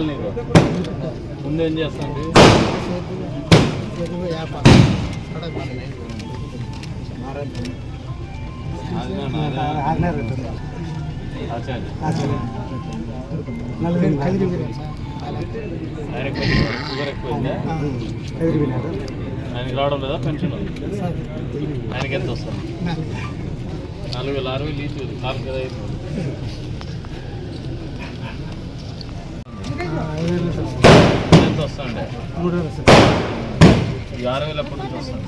నీకు ముందు ఏం చేస్తాండి ఎక్కువైందా ఆయనకి రావడం లేదా పెన్షన్ ఆయనకి ఎంత వస్తుంది నాలుగు వేల ఆరు వేలు ఈచ్ నాలుగు కదా ఎంత వస్తుండే ఈ ఆరు వేలు ఎప్పటి నుంచి వస్తుంది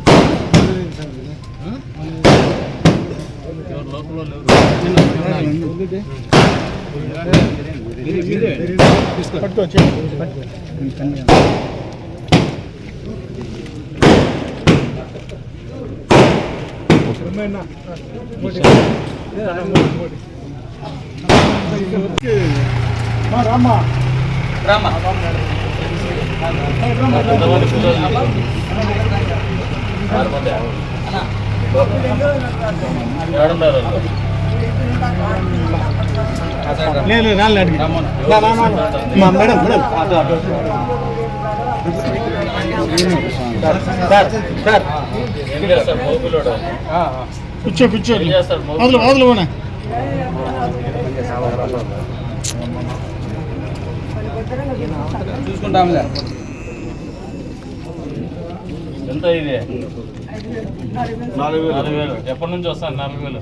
ఎవరు లోపల లేరు ఎంతమంది పిల్లలు ఆరు మంది ఏడున్నారు వాళ్ళు? లేదు రాళ్ళు అడిగి. మా మేడం మేడం. సార్ సార్ కూర్చో. వదులు వదులు పోనా. చూసుకుంటాంలే. ఎంత ఇది? నాలుగు వేలు. నాలుగు వేలు. ఎప్పటి నుంచి వస్తాను? నాలుగు వేలు.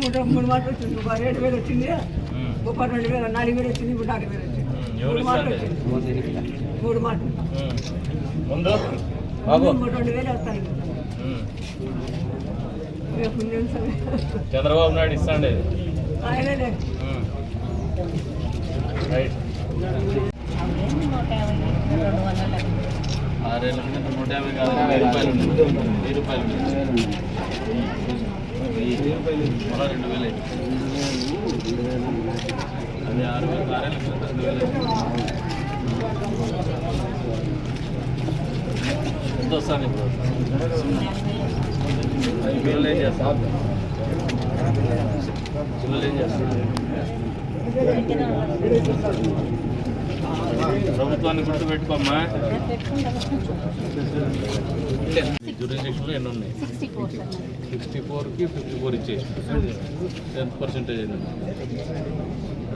మూడు మూడు మాటలు వచ్చింది. ఏడు వేలు వచ్చింది. ఒక రెండు వేలు నాలుగు వేలు వచ్చింది. ఇప్పుడు నాలుగు వేలు వచ్చింది. మూడు మాటలు వచ్చింది. మూడు మాటలు. మూడు రెండు వేలు వస్తాయి. చంద్రబాబు నాయుడు ఇస్తాండి. రైట్. ఆరేళ్ళ కింద నూట యాభై కాదు వెయ్యి రూపాయలు వెయ్యి రూపాయలు రెండు వేలు. అది ఆరు వేలు రెండు వేలు. ఎంత వస్తుంది ఇప్పుడు పిల్లలు ఏం పిల్లలు ఏం చేస్తారు ప్రభుత్వాన్ని గుర్తుపెట్టుకోమ్మా జ్యూరిడిక్షన్లో ఎన్ని ఉన్నాయి? సిక్స్టీ ఫోర్కి ఫిఫ్టీ ఫోర్ ఇచ్చేసి టెన్త్ పర్సెంటేజ్ అయింది.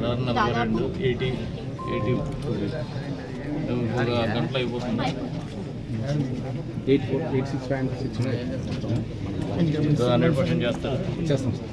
ఆరు నలభై రెండు ఎయిటీ ఎయిటీ ఒక గంటలో అయిపోతుంది. Eight four eight six five six hundred percent చేస్తారు. చేస్తాం సార్.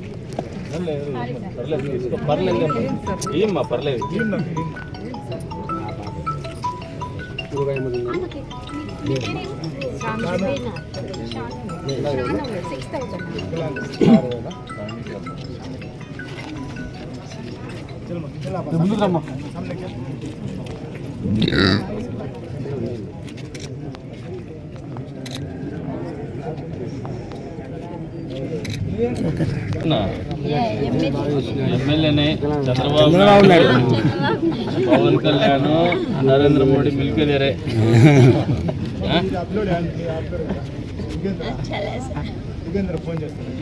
పర్లేదు తీసుకో ఏమ్మా పర్లేదు. కూరగాయ ముందురమ్మా ఎమ్మెల్యేనే చంద్రబాబు నాయుడు పవన్ కళ్యాణ్ నరేంద్ర మోడీ మిల్కేదేరే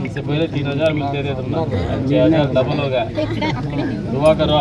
इससे पहले तीन हजार मिलते थे तुम छह हजार डबल होगा दुआ करो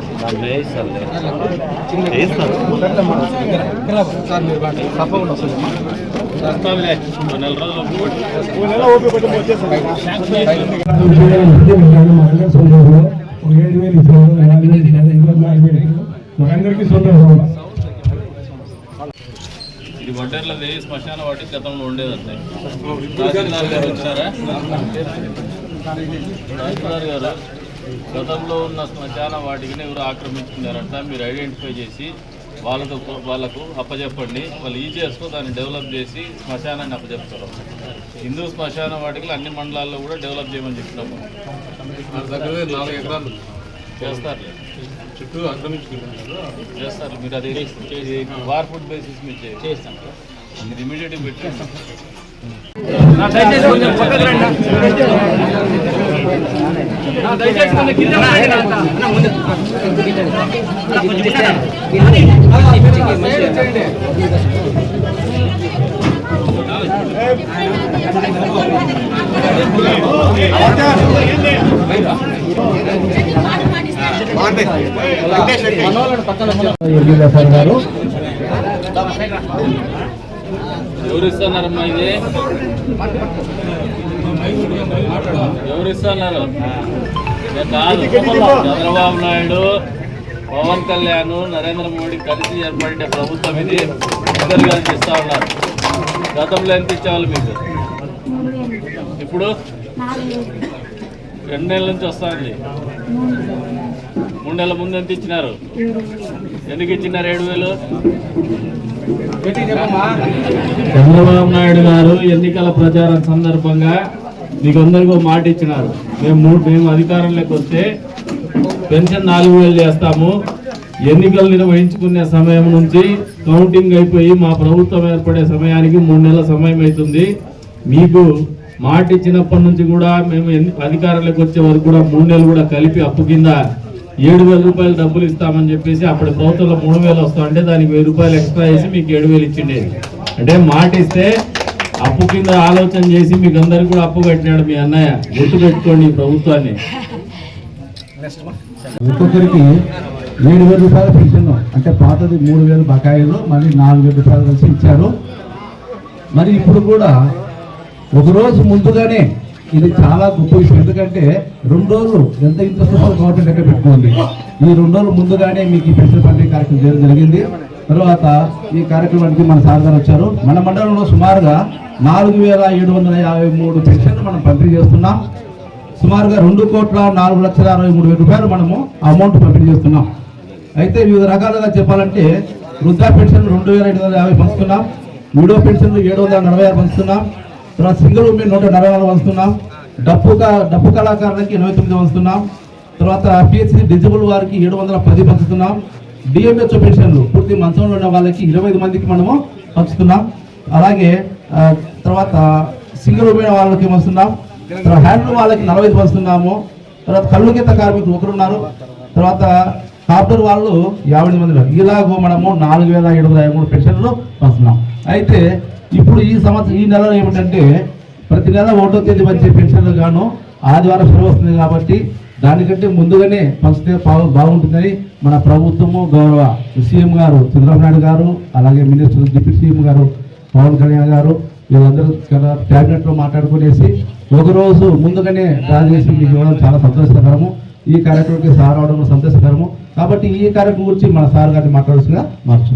అయిందిదమ్మా సార్ కొద్దిగా శాంక్షన్స్లో వస్తుంది సార్ మీరు బాగా తప్పకుండా వస్తుందమ్మా నెల రోజులు అందరికీ సంతోషం ఇది వడ్డేర్లది శ్మశాన వాటి గతంలో ఉండేదండి తహసీల్దార్ గారు వచ్చారా తహసీల్దార్ గారు గతంలో ఉన్న శ్మశాన వాటికి ఎవరు ఆక్రమించుకున్నారంట మీరు ఐడెంటిఫై చేసి వాళ్ళతో వాళ్ళకు అప్పచెప్పండి వాళ్ళు ఈ చేసుకో దాన్ని డెవలప్ చేసి శ్మశానాన్ని అప్పచెప్తారు హిందూ శ్మశాన వాటికి అన్ని మండలాల్లో కూడా డెవలప్ చేయమని చెప్పినాము దగ్గర నాలుగు ఎకరాలు. చేస్తారులే చుట్టూ ఆక్రమించుకుంటున్నారు. చేస్తారు. మీరు అది వార్ ఫుడ్ బేసిస్ మీద చేస్తాం. మీరు ఇమీడియట్గా పెట్టండి. సార్ గారు ఎవరు ఇస్తున్నారమ్మా ఇది? ఎవరు ఇస్తున్నారు? చంద్రబాబు నాయుడు పవన్ కళ్యాణ్ నరేంద్ర మోడీ కలిసి ఏర్పడిన ప్రభుత్వం ఇది. ఇద్దరు కలిసి ఇస్తా ఉన్నారు. గతంలో ఎంత ఇచ్చేవాళ్ళు మీకు? ఇప్పుడు? రెండు నెలల నుంచి వస్తుంది మూడు నెలల ముందు ఎంత ఇచ్చినారు? ఎందుకు ఇచ్చినారు ఏడు వేలు? చంద్రబాబు నాయుడు గారు ఎన్నికల ప్రచారం సందర్భంగా మీకు అందరికీ మాట ఇచ్చినారు. మేము మూడు మేము అధికారంలోకి వస్తే పెన్షన్ నాలుగు వేలు చేస్తాము. ఎన్నికలు నిర్వహించుకునే సమయం నుంచి కౌంటింగ్ అయిపోయి మా ప్రభుత్వం ఏర్పడే సమయానికి మూడు నెలల సమయం అవుతుంది. మీకు మాట ఇచ్చినప్పటి నుంచి కూడా మేము ఎన్ని- అధికారంలోకి వచ్చే వరకు కూడా మూడు నెలలు కూడా కలిపి అప్పు కింద ఏడు వేల రూపాయలు డబ్బులు ఇస్తామని చెప్పేసి అప్పుడు ప్రభుత్వంలో మూడు వేలు వస్తామంటే దానికి వెయ్యి రూపాయలు ఎక్స్ట్రా వేసి మీకు ఏడు వేలు ఇచ్చిండేది. అంటే మాట ఇస్తే అప్పు కింద ఆలోచన చేసి మీకు అందరికి కూడా అప్పు కట్టినాడు మీ అన్నయ్య. గుర్తు పెట్టుకోండి ప్రభుత్వాన్ని. ఒక్కొక్కరికి ఏడు వేల రూపాయల పెన్షన్ అంటే పాతది మూడు వేలు బకాయిలు మళ్ళీ నాలుగు వేల రూపాయలు కలిసి ఇచ్చారు. మరి ఇప్పుడు కూడా ఒకరోజు ముందుగానే ఇది చాలా గొప్ప విషయం. ఎందుకంటే రెండు రోజులు ఎంత ఇంట్రెస్ట్ గవర్నమెంట్ లెక్క పెట్టుకోండి. ఈ రెండు రోజులు ముందుగానే మీకు ఈ పెన్షన్ పంపిణీ కార్యక్రమం చేయడం జరిగింది. తర్వాత ఈ కార్యక్రమానికి మన సారథాలు వచ్చారు. మన మండలంలో సుమారుగా నాలుగు వేల ఏడు వందల యాభై మూడు పెన్షన్లు మనం పంపిణీ చేస్తున్నాం. సుమారుగా రెండు కోట్ల నాలుగు లక్షల అరవై మూడు వేల రూపాయలు మనము అమౌంట్ పంపిణీ చేస్తున్నాం. అయితే వివిధ రకాలుగా చెప్పాలంటే వృద్ధా పెన్షన్ రెండు వేల ఐదు వందల యాభై పంచుతున్నాం. విడో పెన్షన్లు ఏడు వందల నలభై ఆరు పంచుతున్నాం. తర్వాత సింగిల్ ఉమెన్ నూట నలభై నాలుగు పంచుతున్నాం. డప్పు డప్పు కళాకారులకి ఎనభై తొమ్మిది పంచుతున్నాం. తర్వాత పిహెచ్సి డిజిబుల్ వారికి ఏడు వందల పది పంచుతున్నాం. డిఎంహెచ్ఓ పెన్షన్లు పూర్తి మంచంలో ఉన్న వాళ్ళకి ఇరవై ఐదు మందికి మనము పంచుతున్నాం. అలాగే తర్వాత సింగిల్ ఉమెన్ వాళ్ళకి వస్తున్నాం తర్వాత హ్యాండ్లూమ్ వాళ్ళకి నలభై ఐదు పంచుతున్నాము. తర్వాత కళ్ళు గీత కార్మికులు ఒకరున్నారు. తర్వాత కాప్టర్ వాళ్ళు యాభై మంది ఉన్నారు. ఇలాగో మనము నాలుగు వేల ఏడు వందల యాభై మూడు పెన్షన్లు పంచుతున్నాం. అయితే ఇప్పుడు ఈ సంవత్సరం ఈ నెలలో ఏమిటంటే ప్రతి నెల ఒకటో తేదీ వచ్చే పెన్షన్లు గాను ఆదివారం సెలవు వస్తుంది కాబట్టి దానికంటే ముందుగానే పంచితే బాగు బాగుంటుందని మన ప్రభుత్వము గౌరవ సీఎం గారు చంద్రబాబు నాయుడు గారు అలాగే మినిస్టర్ డిప్యూటీ సీఎం గారు పవన్ కళ్యాణ్ గారు వీళ్ళందరూ క్యాబినెట్లో మాట్లాడుకునేసి ఒకరోజు ముందుగానే డ్రా చేసి మీకు ఇవ్వడం చాలా సంతోషకరము. ఈ కార్యక్రమానికి సార్ అవడం సంతోషకరము. కాబట్టి ఈ కార్యక్రమం గురించి మన సార్ గారిని మాట్లాడాల్సిందిగా మార్చు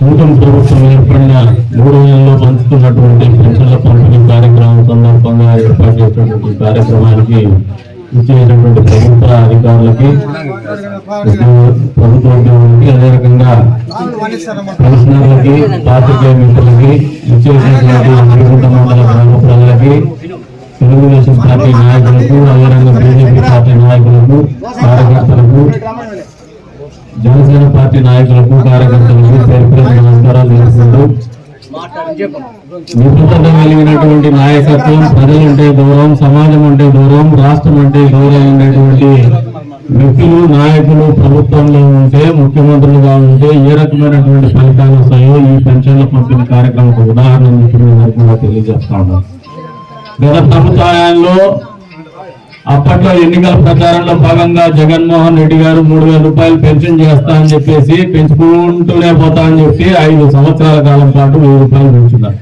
నూతన ప్రభుత్వం ఏర్పడిన మూడు నెలల్లో పంచుతున్నటువంటి పెన్షన్ల పంపిణీ కార్యక్రమం సందర్భంగా ఏర్పాటు చేసినటువంటి కార్యక్రమానికి ఇచ్చేసినటువంటి ప్రభుత్వ అధికారులకి ప్రభుత్వ ఉద్యోగులకి అదే రకంగా కమిషనర్లకి పాత్రికేయ మిత్రులకి ఇచ్చేసినటువంటి శ్రీగుంట మండల గ్రామ ప్రజలకి తెలుగుదేశం పార్టీ నాయకులకు అదేవిధంగా బీజేపీ పార్టీ నాయకులకు కార్యకర్తలకు జనసేన పార్టీ నాయకులకు కార్యకర్తలకు పేరు నమస్కారాలు తెలుసుకుంటూ కలిగినటువంటి నాయకత్వం ప్రజలంటే దూరం సమాజం అంటే దూరం రాష్ట్రం అంటే గౌరవం వ్యక్తులు నాయకులు ప్రభుత్వంలో ఉంటే ముఖ్యమంత్రులుగా ఉంటే ఏ రకమైనటువంటి ఫలితాలు వస్తాయో ఈ పెన్షన్ల పంపిణీ కార్యక్రమం ఉదాహరణ కూడా తెలియజేస్తా ఉన్నాను. గత ప్రభుత్వ హయాంలో అప్పట్లో ఎన్నికల ప్రచారంలో భాగంగా జగన్మోహన్ రెడ్డి గారు మూడు వేల రూపాయలు పెన్షన్ చేస్తా అని చెప్పేసి పెంచుకుంటూనే పోతా అని చెప్పి ఐదు సంవత్సరాల కాలం పాటు వెయ్యి రూపాయలు పెంచున్నారు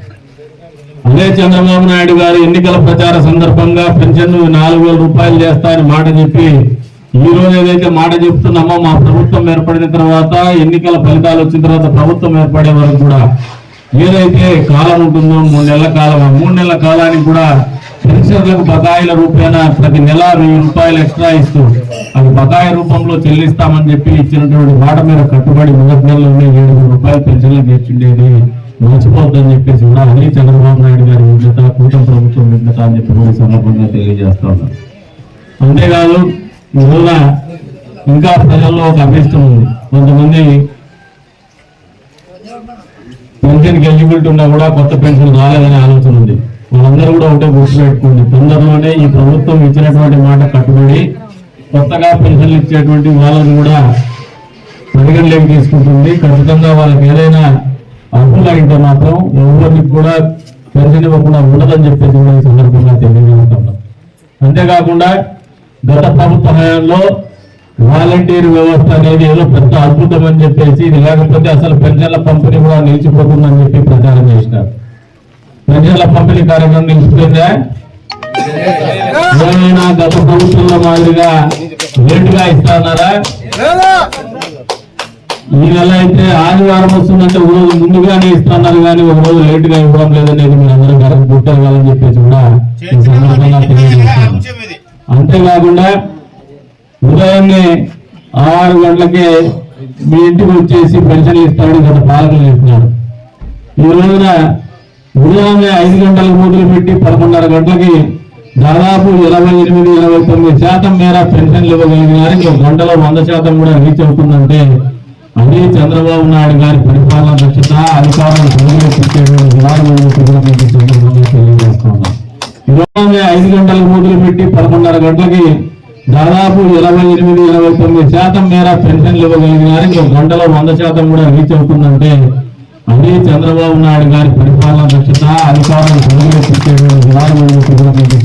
అదే చంద్రబాబు నాయుడు గారు ఎన్నికల ప్రచార సందర్భంగా పెన్షన్ నాలుగు వేల రూపాయలు చేస్తా అని మాట చెప్పి ఈ రోజు ఏదైతే మాట చెప్తున్నామో మా ప్రభుత్వం ఏర్పడిన తర్వాత ఎన్నికల ఫలితాలు వచ్చిన తర్వాత ప్రభుత్వం ఏర్పడే వరకు కూడా ఏదైతే కాలం ఉంటుందో మూడు నెలల కాలం మూడు నెలల కాలానికి కూడా పెన్షన్లకు బకాయిల రూపేణ ప్రతి నెల వెయ్యి రూపాయలు ఎక్స్ట్రా ఇస్తూ అది బకాయి రూపంలో చెల్లిస్తామని చెప్పి ఇచ్చినటువంటి మాట మీద కట్టుబడి మొదటి నెలలోనే ఏడు వేల రూపాయలు పెన్షన్లు తీర్చుండేది. మర్చిపోద్దని చెప్పేసి కూడా చంద్రబాబు నాయుడు గారి విజ్ఞత కూటమి ప్రభుత్వం విజ్ఞత అని చెప్పి కూడా సందర్భంగా తెలియజేస్తా ఉన్నారు అంతేకాదు ఈరోజున ఇంకా ప్రజల్లో ఒక అభిష్టం ఉంది. కొంతమంది పెన్షన్కి ఎలిజిబిలిటీ ఉన్నా కూడా కొత్త పెన్షన్ రాలేదనే ఆలోచన ఉంది. వాళ్ళందరూ కూడా ఒకటే గుర్తుపెట్టుకోండి తొందరలోనే ఈ ప్రభుత్వం ఇచ్చినటువంటి మాట కట్టుబడి కొత్తగా పెన్షన్లు ఇచ్చేటువంటి వాళ్ళని కూడా పరిగణలోకి తీసుకుంటుంది. ఖచ్చితంగా వాళ్ళకి ఏదైనా అర్హులైతే మాత్రం ఎవరికి కూడా పెన్షన్ ఇవ్వకుండా ఉండదని చెప్పేసి కూడా ఈ సందర్భంగా తెలియజేస్తున్నాం. అంతేకాకుండా గత ప్రభుత్వ హయాంలో వాలంటీర్ వ్యవస్థ అనేది ఏదో పెద్ద అద్భుతం అని చెప్పేసి ఇది లేకపోతే అసలు పెన్షన్ల పంపిణీ కూడా నిలిచిపోతుందని చెప్పి ప్రచారం చేసినారు. ప్రజల పంపిణీ కార్యక్రమం నిలిచిపోయిందా? ఏమైనా గత ప్రభుత్వంలో మాదిరిగా లేటుగా ఇస్తారన్నారా ఈ నెల అయితే ఆదివారం వస్తుందంటే ఒక రోజు ముందుగానే ఇస్తున్నారు కానీ ఒక రోజు లేట్గా ఇవ్వడం లేదనేది మీరు అందరూ గర్వం గుర్తెరగాలని చెప్పేసి కూడా ఈ సందర్భంగా అంతేకాకుండా ఉదయాన్నే ఆరు గంటలకే మీ ఇంటికి వచ్చేసి పెన్షన్లు ఇస్తాడు గత పాలకులు ఇస్తున్నారు ఈ రోజున ఉదయాన్నే ఐదు గంటలకు మొదలు పెట్టి పదకొండున్నర గంటలకి దాదాపు ఇరవై ఎనిమిది ఇరవై తొమ్మిది శాతం మేర పెన్షన్లు ఇవ్వగలిగినారు. ఇంకో గంటలో వంద శాతం కూడా రీచ్ అవుతుందంటే అది చంద్రబాబు నాయుడు గారి పరిపాలన దక్షత అధికారులు ఇరవై ఐదు గంటలకు మొదలు పెట్టి పదకొండున్నర గంటలకి దాదాపు ఇరవై ఎనిమిది ఇరవై తొమ్మిది శాతం మేర పెన్షన్లు ఇవ్వగలిగినారు. ఇంకో గంటలో వంద శాతం కూడా రీచ్ అవుతుందంటే అదే చంద్రబాబు నాయుడు గారి పరిపాలన దక్షత అధికారులు ప్రజలకు విధానం కూడా మీకు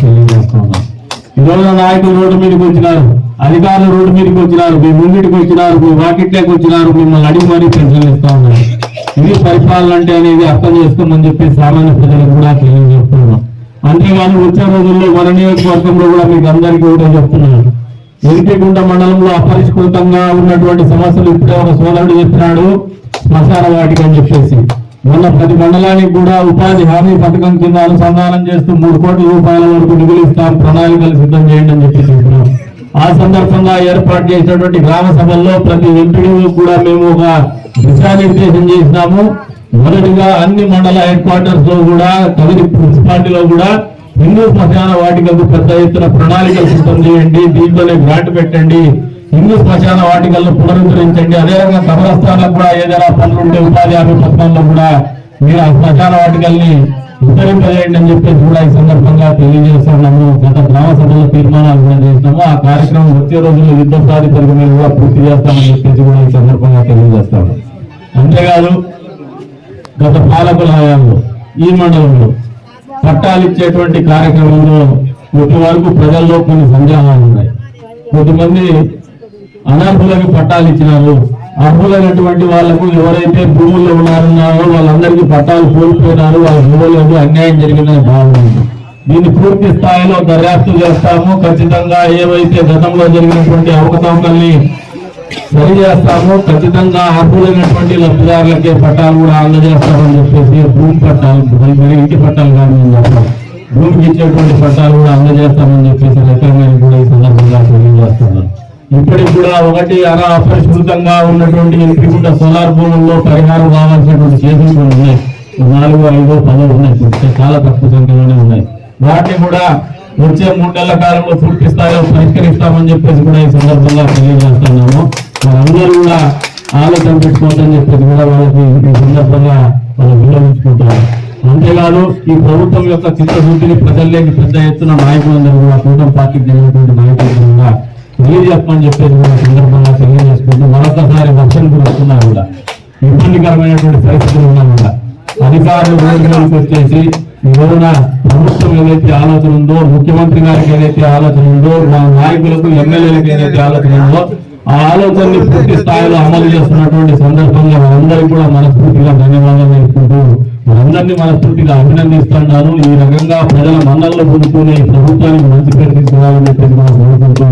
తెలియజేస్తున్నాం నాయకులు రోడ్డు మీదకి వచ్చినారు అధికారులు రోడ్డు మీదకి వచ్చినారు మీ ముంగిటికి వచ్చినారు మీ వాకిట్లోకి వచ్చినారు మిమ్మల్ని అడిగి మరీ పెన్షన్లు ఉన్నారు. ఇది పరిపాలన అంటే అనేది అర్థం చేసుకోమని చెప్పి సామాన్య ప్రజలకు కూడా తెలియజేస్తున్నాం అంతేగాని వచ్చే రోజుల్లో మన నియోజకవర్గంలో కూడా మీకు అందరికీ కూడా చెప్తున్నాను. ఎరిటిగుంట మండలంలో అపరిష్కృతంగా ఉన్నటువంటి సమస్యలు ఇప్పుడే ఒక సోదరుడు చెప్పినాడు శ్మశాన వాటికి అని చెప్పేసి. మొన్న ప్రతి మండలానికి కూడా ఉపాధి హామీ పథకం కింద అనుసంధానం చేస్తూ మూడు కోట్ల రూపాయల వరకు నిధులు ఇస్తాం ప్రణాళికలు సిద్ధం చేయండి అని చెప్పి చెప్పినాం ఆ సందర్భంగా ఏర్పాటు చేసినటువంటి గ్రామ సభల్లో ప్రతి ఎంపీడీ కూడా మేము ఒక దిశానిర్దేశం చేసినాము. మొదటిగా అన్ని మండల హెడ్ క్వార్టర్స్లో కూడా కదిరి మున్సిపాలిటీలో కూడా హిందూ శ్మశాన వాటికలకు పెద్ద ఎత్తున ప్రణాళికలు సిద్ధం చేయండి దీంట్లోనే గ్రాంట్ పెట్టండి. హిందూ శ్మశాన వాటికలను పునరుద్ధరించండి. అదేవిధంగా కబరస్థానాలకు కూడా ఏదైనా పనులు ఉంటే ఉపాధి హామీ పథకంలో కూడా మీరు ఆ శ్మశాన వాటికల్ని విస్తరింపజేయండి అని చెప్పేసి కూడా ఈ సందర్భంగా తెలియజేస్తున్నాము గత గ్రామ సభలో తీర్మానాలు కూడా చేసినాము. ఆ కార్యక్రమం వచ్చే రోజుల్లో యుద్ధ ప్రాతిపదిక మీద కూడా పూర్తి చేస్తామని చెప్పేసి కూడా ఈ సందర్భంగా తెలియజేస్తాము అంతేకాదు గత పాలకుల హయాంలో ఈ మండలంలో పట్టాలు ఇచ్చేటువంటి కార్యక్రమంలో ఇప్పటి వరకు ప్రజల్లో కొన్ని సందేహాలు ఉన్నాయి. కొంతమంది అనర్హులకి పట్టాలు ఇచ్చినారు. అర్హులైనటువంటి వాళ్ళకు ఎవరైతే భూముల్లో ఉన్నారన్నారో వాళ్ళందరికీ పట్టాలు కోల్పోయినారు. వాళ్ళ భూములకు అన్యాయం జరిగిందని భావన ఉంది. దీన్ని పూర్తి స్థాయిలో దర్యాప్తు చేస్తాము. ఖచ్చితంగా ఏవైతే గతంలో జరిగినటువంటి అవకతవకల్ని సరి చేస్తాము ఖచ్చితంగా అర్హులైనటువంటి లబ్ధిదారులకే పట్టాలు కూడా అందజేస్తామని చెప్పేసి భూమి పట్టాలు మరి ఇంటి పట్టాలు కానీ భూమికి ఇచ్చేటువంటి పట్టాలు కూడా అందజేస్తామని చెప్పేసి రకంగా కూడా ఈ సందర్భంగా తెలియజేస్తున్నాను. ఇప్పటికి కూడా ఒకటి అర అపరిష్కృతంగా ఉన్నటువంటి ఎంపికుంట సోలార్ భూముల్లో పరిహారం కావాల్సినటువంటి కేసులు కూడా ఉన్నాయి. నాలుగు ఐదు పదో ఉన్నాయి. చాలా తక్కువ సంఖ్యలోనే ఉన్నాయి. వాటిని కూడా వచ్చే మూడేళ్ళ కాలంలో పూర్తి స్థాయిలో పరిష్కరిస్తామని చెప్పేసి కూడా ఈ సందర్భంగా తెలియజేస్తున్నాము. మనందరూ కూడా ఆలోచన పెట్టుకోవద్దని చెప్పేసి కూడా వాళ్ళకి ఈ సందర్భంగా వాళ్ళు వినియోగించుకుంటున్నారు అంతేకాదు ఈ ప్రభుత్వం యొక్క చిత్తశుద్ధిని ప్రజల్లోకి పెద్ద ఎత్తున నాయకులందరూ కూడా కూటమి పార్టీకి చెందినటువంటి నాయకులు కూడా తెలియజెప్పని చెప్పేది కూడా సందర్భంగా తెలియజేసుకుంటూ మరొకసారి వర్షం కురుస్తున్నా కూడా ఇబ్బందికరమైనటువంటి పరిస్థితులు ఉన్నా కూడా అధికారులు రోజులకు వచ్చేసి ఈ రోజున ప్రభుత్వం ఏదైతే ఆలోచన ఉందో ముఖ్యమంత్రి గారికి ఏదైతే ఆలోచన ఉందో మా నాయకులకు ఎమ్మెల్యేలకు ఏదైతే ఆలోచన ఉందో ఆ ఆలోచనని పూర్తి స్థాయిలో అమలు చేస్తున్నటువంటి సందర్భంగా మనందరికీ కూడా మనస్ఫూర్తిగా ధన్యవాదాలు చేసుకుంటూ మనందరినీ మనస్ఫూర్తిగా అభినందిస్తున్నాను. ఈ రకంగా ప్రజల మన్నల్లో పొందుకునే ప్రభుత్వానికి మంచి పేరు తీసుకురావాలని చెప్పేసి మనం కోరుకుంటూ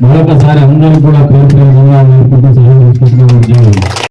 మరొకసారి అందరూ కూడా కోరుకునే పేరు ధన్యవాదాలు తెలుపుకుంటూ